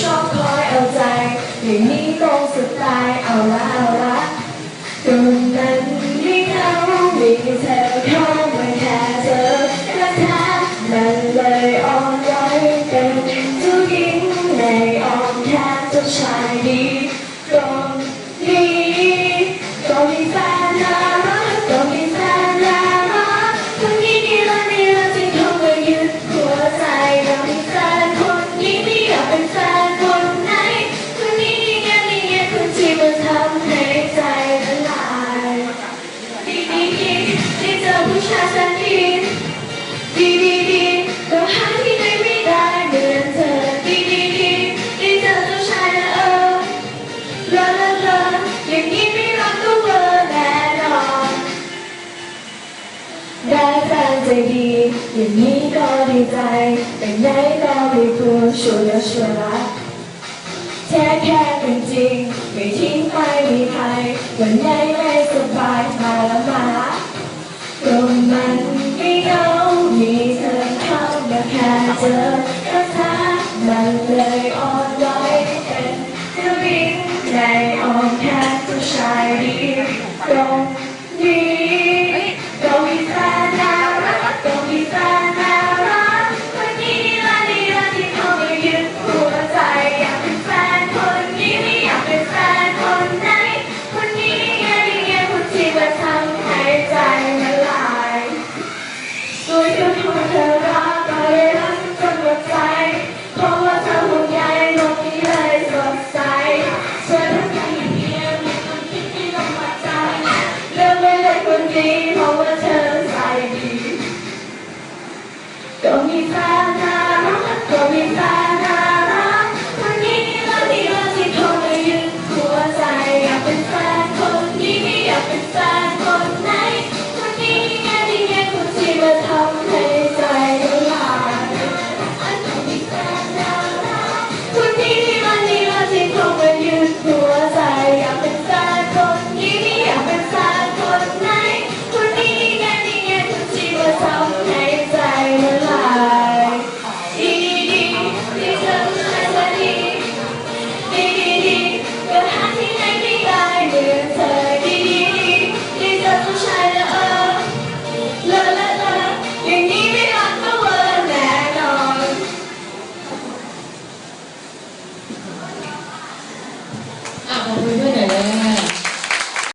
ชอบคอยเอาใจอย่างนี้ตรงสไตล์เอาละเอาละตรงนั้นไม่เอามีเธอเข้ามาแค่เธอและแท้มันเลยอ่อนไหวเป็นผู้หญิงในอ้อมแค่เจ้าชาย อผู้ชายแสนดีดีดีดีเราหาที่ไหนไม่ได้เหมือนเธอดีดีดีได้เจอเจ้าชายนะเออลาลาลาอย่างนี้ไม่รักก็เวอร์แน่นอนได้แฟนใจดีอย่างนี้ก็ดีใจแต่ไหนก็ไม่กลัวช่วยและช่วยรักแท้แค่เป็นจริงไม่ทิ้งไปมีใครวันไหนไม่สบายมาแล้วมา เจอก็ทักมันเลยอ่อนไหวเป็นเจ้าหญิงในอ้อมแขนผู้ชายดีตรง นดีเพราะว่าเธอใส่ดีก็มีแฟนน่ารักก็มีแฟน 아,